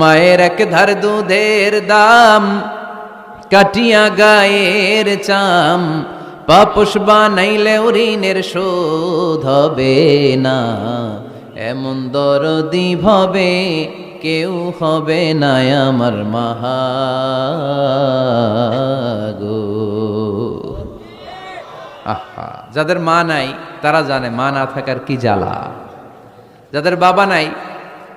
মায়ের এক ধার দুধের দাম, কাটিয়া গায়ের চাম পাপস বানাইলে ঋণের শোধ হবে না। এমন দরদি ভবে কেউ হবে না আমার মাহাগো আহা, যাদের মা নাই, তারা জানে মা না থাকার কি জ্বালা। যাদের বাবা নাই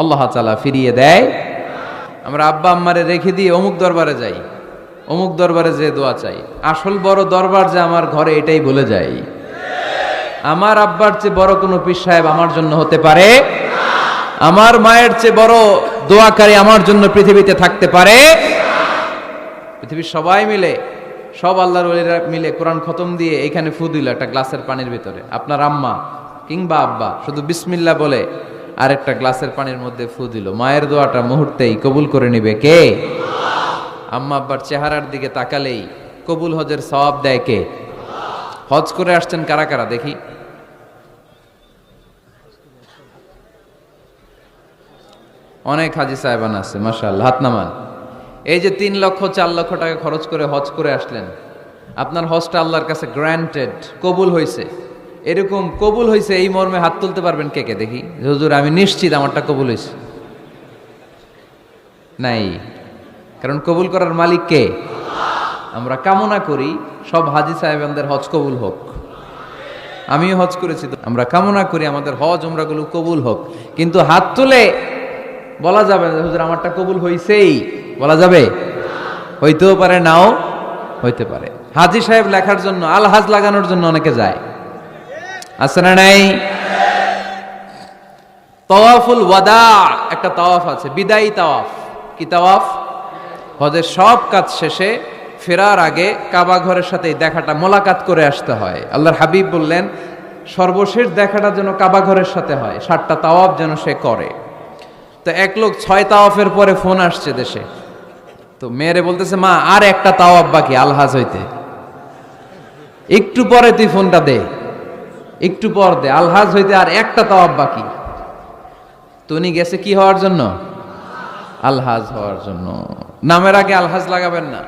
আল্লাহ তালা ফিরিয়ে দেয়। আমরা আব্বা আম্মারে রেখে দিয়ে অমুক দরবারে যাই, অমুক দরবারে যে দোয়া চাই। আসল বড় দরবার যে আমার ঘরে এটাই বলে যাই আমার আব্বার চেয়ে বড় কোনো পীর সাহেব আমার জন্য হতে পারে? আমার মায়ের চেয়ে বড় দোয়াকারী আমার জন্য পৃথিবীতে থাকতে পারে? পৃথিবীর সবাই মিলে, সব আল্লাহর মিলে কোরআন খতম দিয়ে এখানে ফু দিল একটা গ্লাসের পানির ভিতরে। আপনার আম্মা কিংবা আব্বা, শুধু বিসমিল্লা বলে আর একটা গ্লাসের পানির মধ্যে ফু দিল। মায়ের দোয়াটা মুহূর্তেই কবুল করে নিবে কে? আম্মা আব্বার চেহারার দিকে তাকালেই কবুল হজের সওয়াব দেয় কে? হজ করে আসছেন কারা কারা দেখি? অনেক হাজি সাহেবান আছে, মাশাআল্লাহ, হাত নামান। এই যে তিন লক্ষ, চার লক্ষ টাকা খরচ করে হজ করে আসলেন, আপনার হজটা আল্লাহর কাছে গ্র্যান্টেড কবুল হয়েছে এরকম কবুল হয়েছে এই মর্মে হাত তুলতে পারবেন কে কে? দেখি। হুজুর, আমি নিশ্চিত আমারটা কবুল হয়েছে নাই। কারণ কবুল করার মালিক কে? আমরা কামনা করি সব হাজি সাহেবানদের হজ কবুল হোক। আমিও হজ করেছি আমরা কামনা করি আমাদের হজ উমরাগুলো কবুল হোক। কিন্তু হাত তুলে বলা যাবে হুজুর, আমারটা কবুল হইছেই। বলা যাবে? হইতেও পারে, নাও হইতে পারে। হাজি সাহেব লেখার জন্য, আলহাজ লাগানোর জন্য অনেকে যায়। ফেরার আগে কাবা সাথে দেখাটা মোলাকাত করে আসতে হয়। আল্লাহর হাবিব বললেন, সর্বশেষ দেখাটা যেন কাবা ঘরের সাথে হয় ষাটটা তাওয়াফ যেন সে করে। তো এক লোক ছয় তাওয়াফের পরে ফোন আসছে দেশে। তো মেয়েরে বলতেছে, মা, আর একটা তাওয়াফ বাকি, আলহাজ হইতে। একটু পরে তুই ফোনটা দে। একটু পর দে, আলহাজ হইতে আর একটা তাওয়াফ বাকি। তো উনি গেছে কি হওয়ার জন্য? আলহাজ হওয়ার জন্য। নামের আগে আলহাজ লাগাবেন না।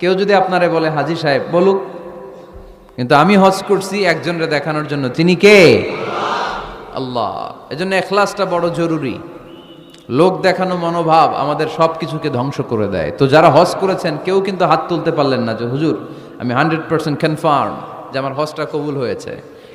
কেউ যদি আপনারে বলে, হাজি সাহেব, বলুক। কিন্তু আমি হজ করছি একজনরে দেখানোর জন্য। তিনি কে? আল্লাহ। এজন্য এখলাসটা বড় জরুরি। লোক দেখানো মনোভাব আমাদের সব কিছুকে ধ্বংস করে দেয়। তো যারা হজ করেছেন, কেউ কিন্তু হাত তুলতে পারলেন না যে, হুজুর, আমি হান্ড্রেড পার্সেন্ট কনফার্ম যে আমার হজটা কবুল হয়েছে।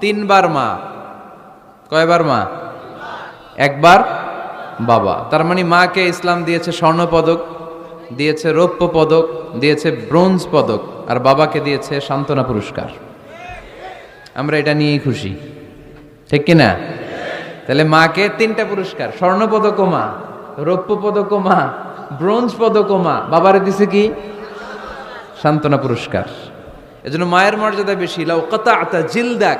তিনবার মা। কয়বার মা? একবার বাবা। তার মানে মাকে ইসলাম দিয়েছে স্বর্ণ পদক, দিয়েছে রৌপ্য পদক, দিয়েছে ব্রোঞ্জ পদক, আর বাবাকে দিয়েছে সান্ত্বনা পুরস্কার। আমরা এটা নিয়েই খুশি। ঠিক কিনা তাহলে মাকে তিনটা পুরস্কার, স্বর্ণ পদক মা, রৌপ্য পদক মা, ব্রোঞ্জ পদক মা। বাবারে দিছে কি? সান্ত্বনা পুরস্কার। এজন্য মায়ের মর্যাদা বেশি। লাউ আতা জিলদাক।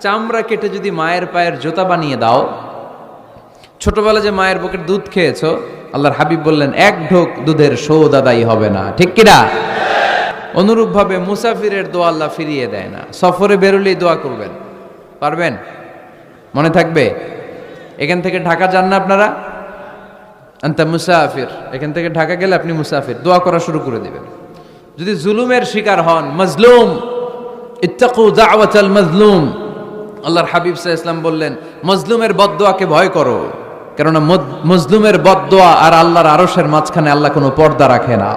চামড়া কেটে যদি মায়ের পায়ের জোতা বানিয়ে দাও ছোটবেলা যে মায়ের বুকের দুধ খেয়েছো, আল্লাহর হাবিব বললেন, এক ঢোক দুধের আদায় হবে না। ঠিক কিনা অনুরূপভাবে মুসাফিরের দোয়া আল্লাহ ফিরিয়ে দেয় না। সফরে বেরোলেই দোয়া করবেন। পারবেন? মনে থাকবে? এখান থেকে ঢাকা যান না আপনারা? আন্তা মুসাফির। এখান থেকে ঢাকা গেলে আপনি মুসাফির। দোয়া করা শুরু করে দেবেন। যদি জুলুমের শিকার হন, মজলুম। ইত্তাকু দাওয়াতাল মজলুম। আল্লাহর হাবিব সাল্লাল্লাহু ইসলাম বললেন, মজলুমের বদদোয়াকে ভয় করো। কেননা মজলুমের বদদোয়া আর আল্লাহর আরসের মাঝখানে আল্লাহ কোনো পর্দা রাখে না।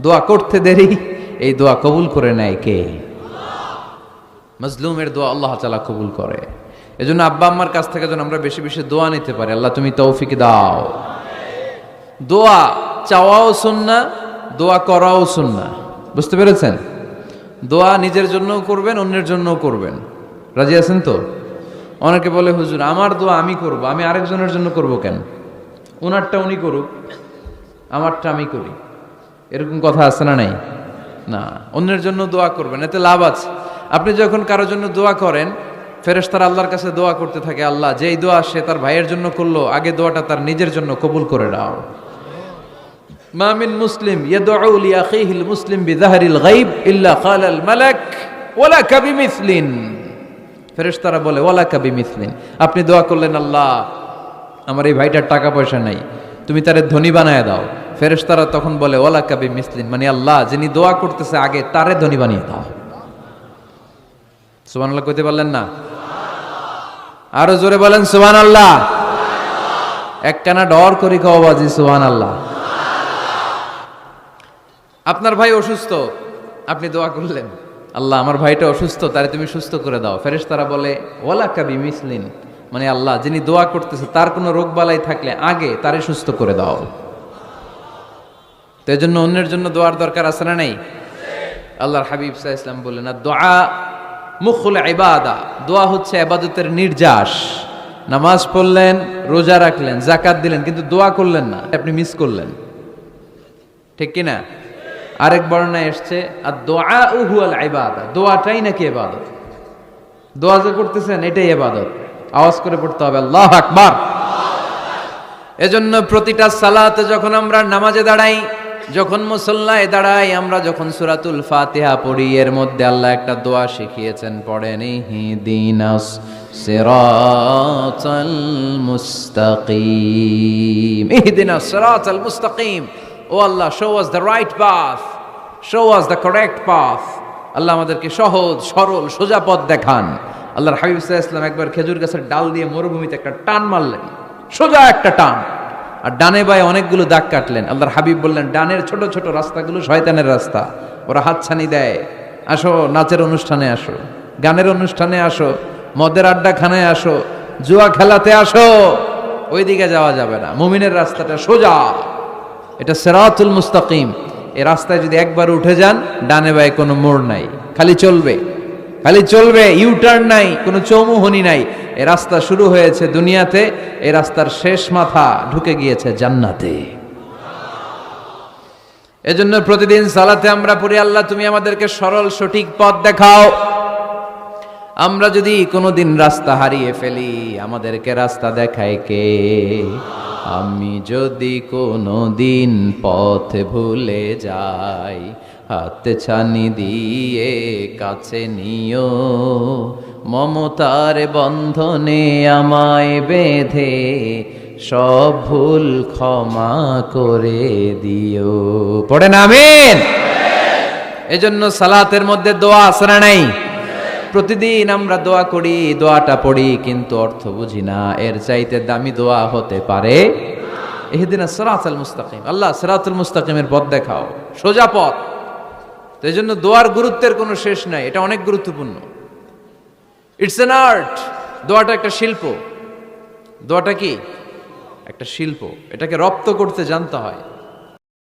দোয়া করতে দেরি, এই দোয়া কবুল করে নেয় কে? মজলুমের দোয়া আল্লাহ তালা কবুল করে। এজন্য আব্বা আম্মার কাছ থেকে যেন আমরা বেশি বেশি দোয়া নিতে পারি। আল্লাহ তুমি তৌফিক দাও। দোয়া চাওয়াও শুননা দোয়া করাও শুননা বুঝতে পেরেছেন? দোয়া নিজের জন্যও করবেন, অন্যের জন্যও করবেন। রাজি আছেন তো? অনেকে বলে, হুজুর, আমার দোয়া আমি করব, আমি আরেকজনের জন্য করব কেন? ওনারটা উনি করুক, আমারটা আমি করি। এরকম কথা আছে না নাই? না, অন্যের জন্য দোয়া করবেন, এতে লাভ আছে। আপনি যখন কারোর জন্য দোয়া করেন, ফেরেশতারা আল্লাহর কাছে দোয়া করতে থাকে, আল্লাহ, যেই দোয়া সে তার ভাইয়ের জন্য করল, আগে দোয়াটা তার নিজের জন্য কবুল করে দাও মামিন মুসলিম মুসলিম ইল্লা ক্বালাল মালাক ফেরেশতারা বলে ওলা কাবি কাবিমিসলিন আপনি দোয়া করলেন আল্লাহ, আমার এই ভাইটার টাকা পয়সা নাই, তুমি তারে ধনী বানায় দাও। ফেরেশতারা তখন বলে ওলা কাবি মিসলিন মানে আল্লাহ, যিনি দোয়া করতেছে আগে, তারে ধনী বানিয়ে দাও। সুবান আল্লাহ কইতে পারলেন না? আরও জোরে বলেন, সুবহানাল্লাহ। একখানা ডর করি খাওয়া বাজি, সুবহানাল্লাহ। আপনার ভাই অসুস্থ, আপনি দোয়া করলেন। আল্লাহ, আমার ভাইটা অসুস্থ, তারে তুমি সুস্থ করে দাও। ফেরেশ তারা বলে ওলা কাবি মিসলিন মানে আল্লাহ, যিনি দোয়া করতেছে, তার কোনো রোগ বালাই থাকলে আগে তারে সুস্থ করে দাও। তো জন্য অন্যের জন্য দোয়ার দরকার আছে না নেই? আল্লাহর হাবিব সাহা ইসলাম বললেন, না, দোয়া মুখুল ইবাদা। দোয়া হচ্ছে আবাদতের নির্যাস। নামাজ পড়লেন, রোজা রাখলেন জাকাত দিলেন, কিন্তু দোয়া করলেন না, আপনি মিস করলেন। ঠিক কিনা? আরেক বর্ণায় এসছে আর দোয়া উহুয়াল ইবাদা দোয়াটাই নাকি ইবাদত? দোয়া যে করতেছেন, এটাই ইবাদত। আওয়াজ করে পড়তে হবে, আল্লাহ আকবার এজন্য প্রতিটা সালাতে যখন আমরা নামাজে দাঁড়াই, যখন মুসল্লায় দাঁড়াই, আমরা যখন সুরাতুল ফাতিহা পড়ি, এর মধ্যে আল্লাহ একটা দোয়া শিখিয়েছেন, পড়েন, ইহদিনাস সিরাতাল মুস্তাকিম ইহদিনাস সিরাতাল মুস্তাকিম ও আল্লাহ show us the right path show us the correct path আল্লাহ আমাদেরকে সহজ, সরল, সোজা পথ দেখান। আল্লাহর হাবিব ইসলাম একবার খেজুর গাছের ডাল দিয়ে মরুভূমিতে একটা টান মারলেন। সোজা একটা টান। আর ডানে বায়ে অনেকগুলো দাগ কাটলেন। আল্লাহর হাবিব বললেন, ডানের ছোট ছোট রাস্তাগুলো শয়তানের রাস্তা। ওরা হাতছানি দেয়। আসো, নাচের অনুষ্ঠানে আসো। গানের অনুষ্ঠানে আসো। মদের আড্ডাখানায় আসো। জুয়া খেলাতে আসো। ওইদিকে যাওয়া যাবে না। মুমিনের রাস্তাটা সোজা। এটা সেরাতুল মুস্তাকিম। এ রাস্তায় যদি একবার উঠে যান, ডানে বায়ে কোনো মোড় নাই। খালি চলবে। খালি চলবে, ইউটার্ন নাই, কোনো চৌমুহনি নাই। এ রাস্তা শুরু হয়েছে দুনিয়াতে, এ রাস্তার শেষ মাথা ঢুকে গিয়েছে জান্নাতে। এজন্য প্রতিদিন সালাতে আমরা পড়ি, আল্লাহ, তুমি আমাদেরকে সরল, সঠিক পথ দেখাও। আমরা যদি কোনোদিন রাস্তা হারিয়ে ফেলি, আমাদেরকে রাস্তা দেখায় কে? আমি যদি কোনো দিন পথ ভুলে যাই, হাতে ছানি দিয়ে কাছে নিও। মমতার বন্ধনে আমায় বেঁধে সব ভুল ক্ষমা করে দিও। পড়ে নামেন এজন্য সালাতের মধ্যে দোয়া আসরা নাই? প্রতিদিন আমরা দোয়া করি, দোয়াটা পড়ি, কিন্তু অর্থ বুঝি না। এর চাইতে দামি দোয়া হতে পারে এদিন সরাতুল মুস্তাকিম। আল্লাহ সরাতুল মুস্তাকিমের পথ দেখাও। সোজা পথ। তো এই জন্য দোয়ার গুরুত্বের কোনো শেষ নাই। এটা অনেক গুরুত্বপূর্ণ। ইটস এন আর্ট দোয়াটা একটা শিল্প। দোয়াটা কি? একটা শিল্প। এটাকে রপ্ত করতে জানতে হয়।